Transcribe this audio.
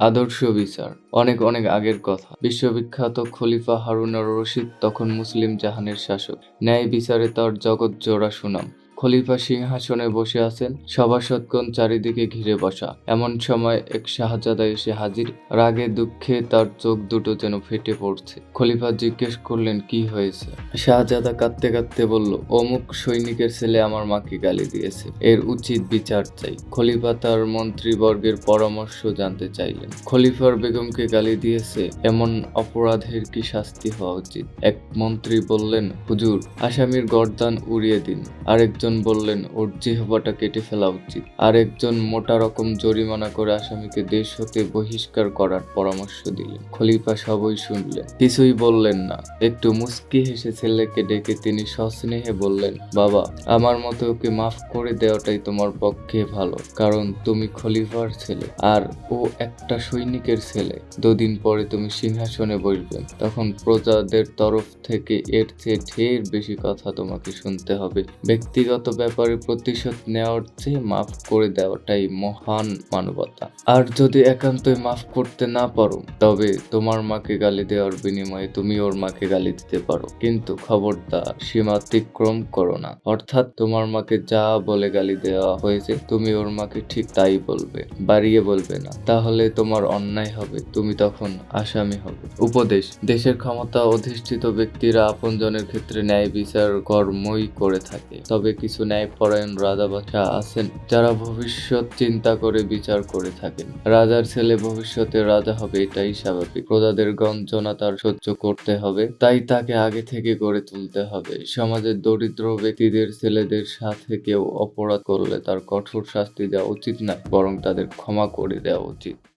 আদর্শ বিচার, অনেক অনেক আগের কথা। বিশ্ববিখ্যাত খলিফা হারুনার রশিদ, তখন মুসলিম জাহানের শাসক। ন্যায় বিচারে তার জগৎ জোড়া সুনাম। খলিফা সিংহাসনে বসে আছেন সভাসদগণ চারিদিকে ঘিরে বসা। এমন সময় এক শাহজাদা এসে হাজির। রাগে দুঃখে তার চোখ দুটো যেন ফেটে পড়ছে। খলিফা জিজ্ঞেস করলেন, কি হয়েছে? শাহজাদা কাঁদতে কাঁদতে বলল, অমুক সৈনিকের ছেলে আমার মাকে গালি দিয়েছে। এর উচিত বিচার চাই। খলিফা তার মন্ত্রীবর্গের পরামর্শ জানতে চাইলেন। খলিফার বেগমকে গালি দিয়েছে, এমন অপরাধের কি শাস্তি হওয়া উচিত? এক মন্ত্রী বললেন, হুজুর, আসামির গর্দান উড়িয়ে দিন। আরেকজন বললেন, ওর জিহ্বাটা কেটে ফেলা উচিত। আরেকজন মোটা রকম জরিমানা করে আসামিকে দেশ হতে বহিষ্কার করার পরামর্শ দিলেন। খলিফা সবই শুনলেন, কিছুই বললেন না। একটু মুস্কি হেসে ছেলেকে ডেকে তিনি সস্নেহে বললেন, বাবা, আমার মতো ওকে মাফ করে দেওয়াটাই তোমার পক্ষে ভালো, কারণ তুমি খলিফার ছেলে আর ও একটা সৈনিকের ছেলে। দুদিন পরে তুমি সিংহাসনে বসবেন তখন প্রজাদের তরফ থেকে এর চেয়ে ঢের বেশি কথা তোমাকে শুনতে হবে। ব্যক্তিগত ব্যাপারে প্রতিশোধ নেওয়ার চেয়ে মাফ করে দেওয়াটাই মহান মানবতা। আর যদি একান্তই মাফ করতে না পারো, তবে তোমার মাকে গালি দেওয়ার বিনিময়ে তুমি ওর মাকে গালি দিতে পারো। কিন্তু খবরদার, সীমা অতিক্রম করো না। অর্থাৎ তোমার মাকে যা বলে গালি দেওয়া হয়েছে, তুমি ওর মাকে ঠিক তাই বলবে, বাড়িয়ে বলবে না। তাহলে তোমার অন্যায় হবে, তুমি তখন আসামি হবে। উপদেশ, দেশের ক্ষমতা অধিষ্ঠিত ব্যক্তিরা আপনজনের ক্ষেত্রে ন্যায় বিচার কর্মই করে থাকে। তবে কিছু ন্যায়পরায়ণ রাজা বাদশাহ আছেন, যারা ভবিষ্যৎ চিন্তা করে বিচার করে থাকেন। রাজার ছেলে ভবিষ্যতে রাজা হবে, এটাই স্বাভাবিক। প্রজাদের গঞ্জনা তার সহ্য করতে হবে, তাই তাকে আগে থেকে গড়ে তুলতে হবে। সমাজের দরিদ্র ব্যক্তিদের ছেলেদের সাথে কেউ অপরাধ করলে তার কঠোর শাস্তি দেওয়া উচিত না, বরং তাদের ক্ষমা করে দেওয়া উচিত।